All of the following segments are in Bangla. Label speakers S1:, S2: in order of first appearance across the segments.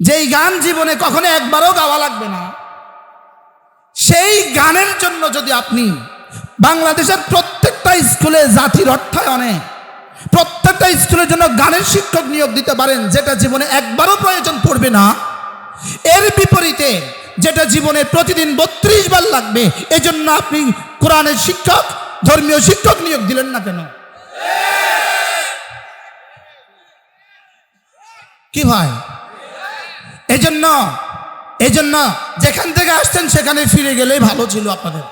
S1: যেই গান জীবনে কখনো একবারও গাওয়া লাগবে না, সেই গানের জন্য যদি আপনি বাংলাদেশের প্রত্যেকটা স্কুলে জাতির অর্থায়নে প্রত্যেকটা স্কুলের জন্য গানের শিক্ষক নিয়োগ দিতে পারেন, যেটা জীবনে একবারও প্রয়োজন পড়বে না, এর বিপরীতে যেটা জীবনে প্রতিদিন বত্রিশ বার লাগবে, এজন্য আপনি কোরআনের শিক্ষক, ধর্মীয় শিক্ষক নিয়োগ দিলেন না কেন? কি ভাই? এজন্য এজন্য যেখান থেকে আসছেন সেখানে ফিরে গেলেই ভালো ছিল আপনাদের।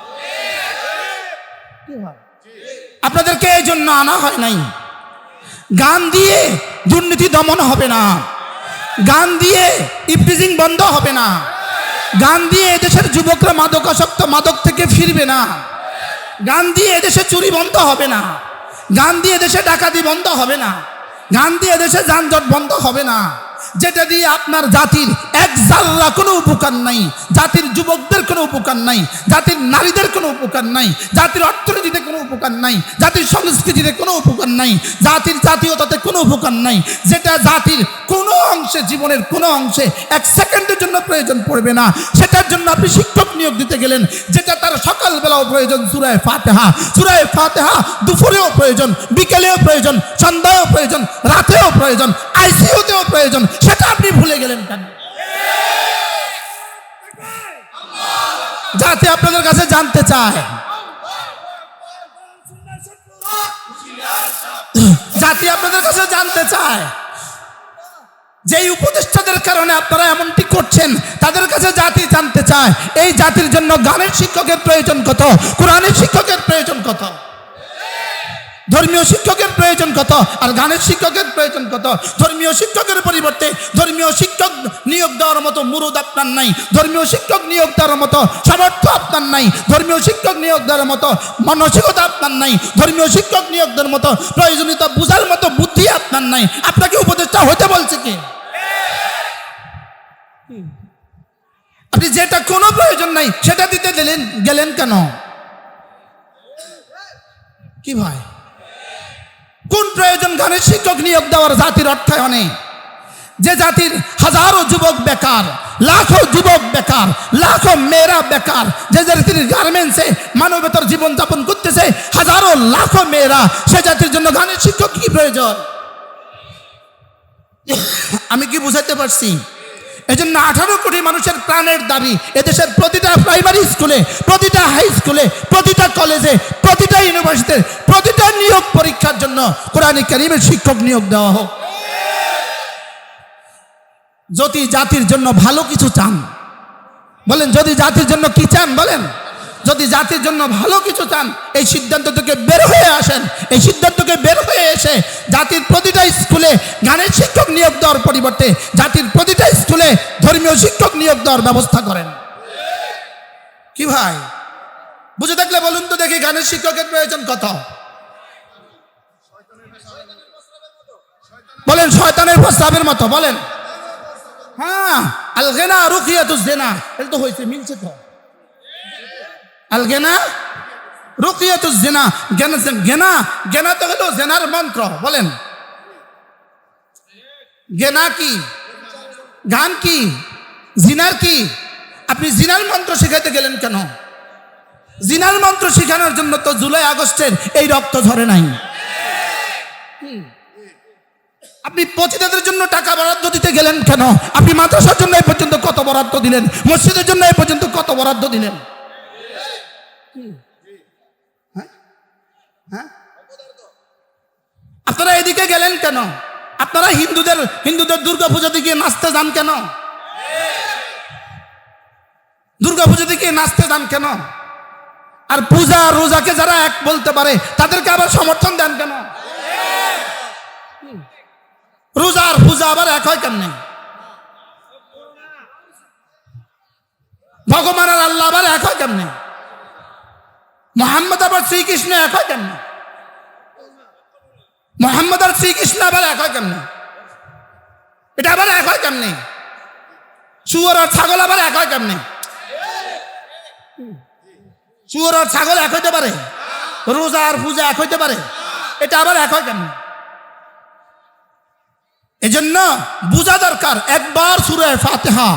S1: আপনাদেরকে এই জন্য আনা হয় নাই। গান দিয়ে দুর্নীতি দমন হবে না। গান দিয়ে ইফটিজিং বন্ধ হবে না। গান দিয়ে এদেশের যুবকরা মাদকাসক্ত মাদক থেকে ফিরবে না। গান দিয়ে এদেশে চুরি বন্ধ হবে না। গান দিয়ে দেশে ডাকাতি বন্ধ হবে না। গান দিয়ে দেশে যানজট বন্ধ হবে না। যেটা দিয়ে আপনার জাতির এক জাল্লা কোনো উপকার নাই। জাতির যুবকদের কোনো উপকার নাই, জাতির নারীদের কোনো উপকার নাই, জাতির অর্থনীতিতে কোনো উপকার নাই, জাতির সংস্কৃতিতে কোনো উপকার নাই, জাতির জাতীয়তাতে কোনো উপকার নাই, যেটা জাতির কোনো অংশে, জীবনের কোনো অংশে এক সেকেন্ডের জন্য প্রয়োজন পড়বে না। সেটার জন্য আপনি শিক্ষক নিয়োগ দিতে গেলেন, যেটা তার সকালবেলাও প্রয়োজন, সুরায় ফাতেহা। সুরায় ফাতেহা দুপুরেও প্রয়োজন, বিকেলেও প্রয়োজন সন্ধ্যায়ও প্রয়োজন, রাতেও প্রয়োজন, আইসিইউতেও প্রয়োজন, সেটা আপনি ভুলে গেলেন কেন? যাতে আপনাদের কাছে জানতে চায়। জাতি আপনাদের কাছে জানতে চায়। যেই উপদেষ্টাদের কারণে আপনারা এমনটি করছেন, তাদের কাছে জাতি জানতে চায়। এই জাতির জন্য গানের শিক্ষকের প্রয়োজন কত? কোরআনের শিক্ষকের প্রয়োজন কত? ধর্মীয় শিক্ষকের প্রয়োজন কত? আর গানের শিক্ষকের প্রয়োজন কত? ধর্মীয় শিক্ষকের পরিবর্তে ধর্মীয় শিক্ষক নিয়োগ দেওয়ার মতো মুরুদ আপনার নাই। ধর্মীয় শিক্ষক নিয়োগ দেওয়ার মতো সামর্থ্য আপনার নাই। ধর্মীয় শিক্ষক নিয়োগ দেওয়ার মতো মানসিকতা আপনার নাই। ধর্মীয় শিক্ষক নিয়োগ দেওয়ার মতো প্রয়োজনীয়তা বুঝার মতো বুদ্ধি আপনার নাই। আপনাকে উপদেষ্টা হতে বলছে কি? আপনি যেটা কোনো প্রয়োজন নাই, সেটা দিতে দিলেন গেলেন কেন? কি ভাই? কোন প্রয়োজন গানের শিক্ষক নিয়োগ দেওয়ার জাতির অর্থায়নে? যে জাতির হাজারো যুবক বেকার, লাখো যুবক বেকার, লাখো মেয়েরা বেকার, যে জাতির গার্মেন্টসে মানবতার জীবনযাপন করতেছে, হাজারো লাখো মেয়েরা, সে জাতির জন্য গানের শিক্ষক কি প্রয়োজন? আমি কি বুঝাতে পারছি? এজন্য আঠারো কোটি মানুষের প্রাণের দাবি, এদেশের প্রতিটা প্রাইমারি স্কুলে, প্রতিটা হাই স্কুলে, প্রতিটা কলেজে, প্রতিটা ইউনিভার্সিটিতে, প্রতিটা নিয়োগ পরীক্ষার জন্য কোরআন কারিমের শিক্ষক নিয়োগ দেওয়া হোক। যদি জাতির জন্য ভালো কিছু চান, বলেন, যদি জাতির জন্য কি চান, বলেন। যদি জাতির জন্য ভালো কিছু চান, এই সিদ্ধান্ত থেকে বের হয়ে আসেন। এই সিদ্ধান্তকে বের হয়ে এসে জাতির প্রতিটা স্কুলে গানের শিক্ষক নিয়োগ দেওয়ার পরিবর্তে জাতির প্রতিটা স্কুলে ধর্মীয় শিক্ষক নিয়োগ দেওয়ার ব্যবস্থা করেন। কি ভাই? বুঝে থাকলে বলুন তো দেখি গানের শিক্ষকের প্রয়োজন কত। বলেন শয়তানের প্রস্তাবের মতো, বলেন। হ্যাঁ আলগেনা এটা তো হয়েছে, মিলছে তো। আলগেনা গেনা গেনা তো জেনার মন্ত্র, বলেন। গেনা কি? গান কি? জিনার কি? আপনি জিনার মন্ত্র শেখাতে গেলেন কেন? জিনার মন্ত্র শেখানোর জন্য তো জুলাই আগস্টের এই রক্ত ঝরে নাই। আপনি পতিতাদের জন্য টাকা বরাদ্দ দিতে গেলেন কেন? আপনি মাদ্রাসার জন্য এই পর্যন্ত কত বরাদ্দ দিলেন? মসজিদের জন্য এই পর্যন্ত কত বরাদ্দ দিলেন? হ্যাঁ? হ্যাঁ? আপনারা এদিকে গেলেন কেন? আপনারা হিন্দুদের হিন্দুদের দুর্গা পুজোতে গিয়ে নাচতে যান কেন? দুর্গা পুজোতে গিয়ে নাচতে যান কেন? আর পূজা রোজাকে যারা এক বলতে পারে, তাদেরকে আবার সমর্থন দেন কেন? রোজা আর পূজা আবার এক হয় কেমনে? ভগবান আর আল্লাহ আবার এক হয় কেমনে? মোহাম্মদ আবার শ্রীকৃষ্ণ এক হয় কেমনে? মোহাম্মদ আর শ্রীকৃষ্ণ আবার এক হয় কেমনে? এটা আবার এক হয় কেমনে? শুয়োর আর ছাগল আবার এক হয় কেমনে? শুয়োর আর ছাগল এক হইতে পারে? রোজা আর পূজা এক হইতে পারে? এটা আবার এক হয় কেমনে? এজন্য বুঝা দরকার, একবার সুরে ফাতেহা,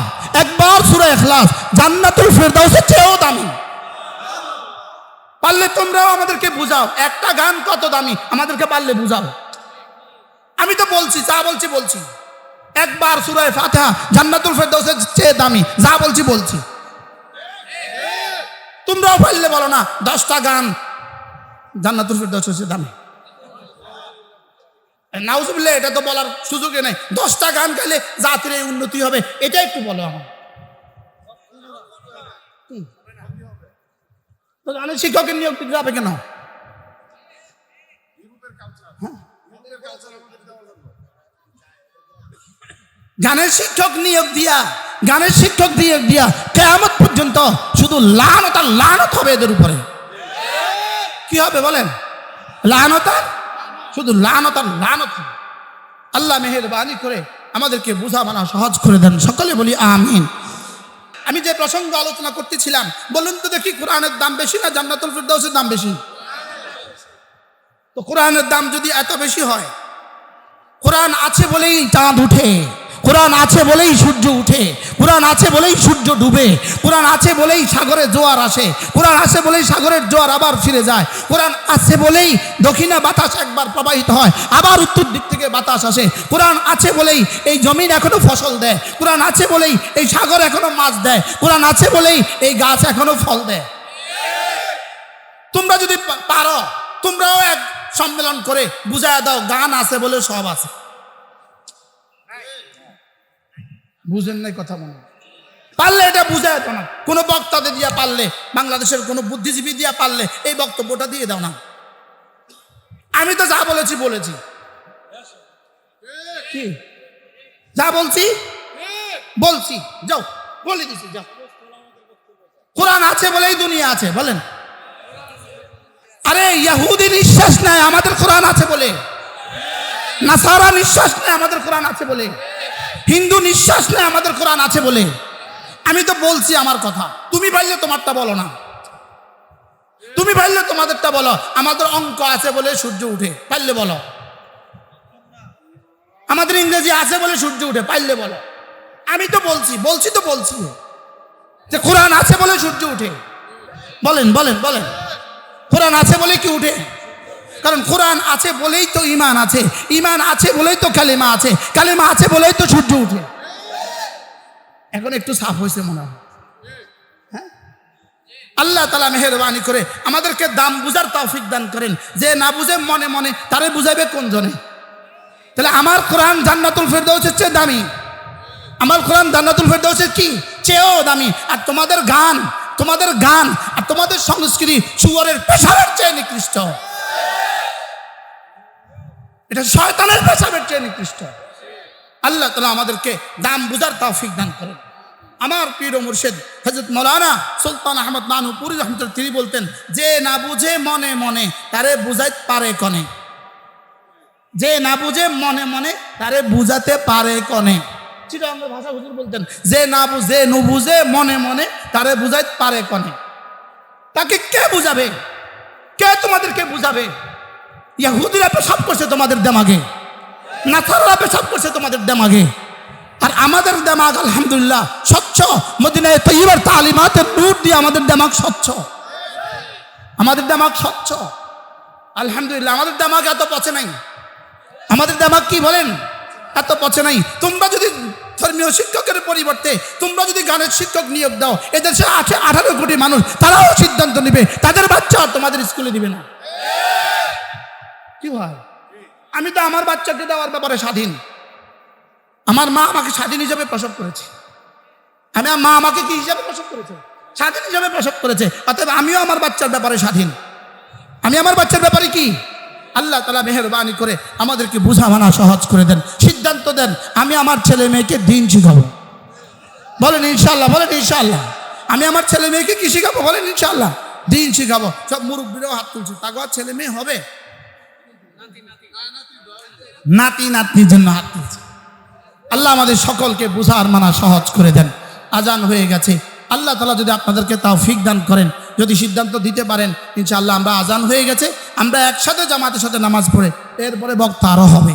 S1: একবার সুরে এখলাস জান্নাতুল ফেরদাউসের চেয়েও দামি। পারলে তোমরাও আমাদেরকে বুঝাও। একটা গান কত দামি, আমাদেরকে পারলে বুঝাও। আমি তো বলছি, যা বলছি বলছি। একবার সুরায় ফাতেহা জান্নাতুল ফেরদাউসের চেয়ে দামি, যা বলছি বলছি। তোমরাও পারলে বলো না, দশটা গান জান্নাতুল ফেরদাউসের চেয়ে দামি। নাউজুবিল্লাহ, এটা তো বলার সুযোগই নেই। দশটা গান গাইলে জাতির এই উন্নতি হবে, এটা একটু বলো আমার তো শিক্ষকের নিয়োগ দিতে যাবে কেন? গানের শিক্ষক নিয়োগ দিয়া, গানের শিক্ষক নিয়োগ দিয়া কেয়ামত পর্যন্ত শুধু লানত আর লানত হবে এদের উপরে। কি হবে বলেন? লানত আর? শুধু লানত আর লানত। আল্লাহ মেহেরবানি করে আমাদেরকে বুঝা মানা সহজ করে দেন। সকলে বলি আমিন। আমি যে প্রসঙ্গ আলোচনা করতেছিলাম, বলুন তো দেখি কোরআনের দাম বেশি না জান্নাতুল ফিরদাউসের দাম বেশি? তো কোরআনের দাম যদি এত বেশি হয়, কোরআন আছে বলেই চাঁদ উঠে। কোরআন আছে বলেই সূর্য উঠে, কোরআন আছে বলেই সূর্য ডুবে, কোরআন আছে বলেই সাগরে জোয়ার আসে, কোরআন আছে বলেই সাগরের জোয়ার আবার ফিরে যায়, কোরআন আছে বলেই দক্ষিণে বাতাস একবার প্রবাহিত হয়, আবার উত্তর দিক থেকে বাতাস আসে, কোরআন আছে বলেই এই জমিন এখনও ফসল দেয়, কোরআন আছে বলেই এই সাগর এখনও মাছ দেয়, কোরআন আছে বলেই এই গাছ এখনও ফল দেয়। তোমরা যদি পারো, তোমরাও এক সম্মেলন করে বুঝায় দাও, গান আছে বলে সব আছে। বুঝেন নাই কথা মনে পারলে এটা বুঝায় দাও না। কোনো বক্তাদের দিয়া পারলে, বাংলাদেশের কোনো বুদ্ধিজীবী দিয়া পারলে এই বক্তব্যটা দিয়ে দাও না। আমি তো যা বলেছি বলেছি। কি? যা বলছি? বলছি। যাও, বলে দিছি, যাও। কোরআন আছে বলেই দুনিয়া আছে, বলেন। আরে ইহুদি নিঃশ্বাস নেয়, আমাদের কোরআন আছে বলে। নাসারা নিঃশ্বাস নেয়, আমাদের কোরআন আছে বলে। হিন্দু নিঃশ্বাস নেয়, আমাদের কোরআন আছে বলে। আমি তো বলছি আমার কথা। তুমি পারলে তোমারটা বলো না। তুমি পারলে তোমাদেরটা বলো। আমাদের অঙ্ক আছে বলে সূর্য উঠে পারলে বলো। আমাদের ইংরেজি আছে বলে সূর্য উঠে পারলে বলো। আমি তো বলছি বলছি তো বলছি। যে কোরআন আছে বলে সূর্য উঠে। বলেন বলেন বলেন। কোরআন আছে বলে কি উঠে? কারণ কোরআন আছে বলেই তো ইমান আছে ইমান আছে বলেই তো কালিমা আছে কালিমা আছে বলেই তো সূর্য উঠে। এখন একটু সাফ হয়েছে মনে হয়। হ্যাঁ? আল্লাহ তালা মেহরবানি করে আমাদেরকে দাম বুঝার তৌফিক দান করেন, যে না বুঝে মনে মনে তারে বুঝাবে কোন জনে। তাহলে আমার কোরআন জান্নাতুল ফেরদৌসের চেয়ে দামি। আমার কোরআন জান্নাতুল ফেরদৌসের কি? চেয়েও দামি। আর তোমাদের গান তোমাদের গান আর তোমাদের সংস্কৃতি সুয়ারের পেশাবের চেয়ে নিকৃষ্ট। এটা শয়তানের পেশাবের চেয়ে নিকৃষ্ট। আল্লাহ তালা আমাদেরকে দাম বুঝার তৌফিক দান করেন। আমার পীর ও মুর্শেদ হজরত মৌলানা সুলতান আহমদ নানুপুরি রহমতুল তিনি বলতেন, যে না বুঝে মনে মনে, তারে বুঝাইতে পারে কনে। যে না বুঝে মনে মনে, তারে বুঝাতে পারে কনে। চিটাঙ্গের ভাষা হুজুর বলতেন, যে না বুঝে নু বুঝে মনে মনে, তারে বুঝাইতে পারে কনে। তাকে কে বুঝাবে? কে তোমাদেরকে বুঝাবে? ইয়াহুদিরা পেশাব করছে তোমাদের দেমাগে। নাসাররা পেশাব করছে তোমাদের দেমাগে। আর আমাদের দেমাগ, আলহামদুলিল্লাহ, স্বচ্ছ। মদিনায় তৈবার তালিমাতের নূর দিয়ে আমাদের দেমাগ স্বচ্ছ। আমাদের দেমাগ স্বচ্ছ। আলহামদুলিল্লাহ, আমাদের দেমাগ এত পচে নাই। আমাদের দেমাগ কি বলেন? এত পচে নাই। তোমরা যদি ধর্মীয় শিক্ষকের পরিবর্তে তোমরা যদি গানের শিক্ষক নিয়োগ দাও, এদেশে আঠে আঠারো কোটি মানুষ, তারাও সিদ্ধান্ত নেবে, তাদের বাচ্চা তোমাদের স্কুলে দিবে না। কি হয়? আমি তো আমার বাচ্চাকে দেওয়ার ব্যাপারে স্বাধীন। আমার মা আমাকে স্বাধীন হিসাবে প্রসব করেছে। আমি মা আমাকে কি হিসাবে প্রসব করেছে? স্বাধীন হিসাবে প্রসব করেছে, অতএব আমিও আমার বাচ্চার ব্যাপারে স্বাধীন। আমি আমার বাচ্চার ব্যাপারে কি? আল্লাহ তালা মেহরবানি করে আমাদেরকে বুঝা মানা সহজ করে দেন। দেন, আমি আমার ছেলে মেয়েকে দিন শিখাবো। বলেন ইনশাল্লাহ বলেন ইনশাল্লাহ আমি আমার ছেলে মেয়েকে কি শিখাবো? বলেন ইনশাল্লাহ দিন শিখাবো। সব মুরব্বীরাও হাত তুলছে। আর ছেলে মেয়ে হবে? নাতি নাতনির জন্য হাত তুলছে। আল্লাহ আমাদের সকলকে বুঝার মানা সহজ করে দেন। আজান হয়ে গেছে। আল্লাহ তালা যদি আপনাদেরকে তাও ফিক দান করেন, যদি সিদ্ধান্ত দিতে পারেন, ইনশাআল্লাহ আমরা আজান হয়ে গেছে। আমরা একসাথে জামাতের সাথে নামাজ পড়ে, এরপরে বক্তা আরও হবে।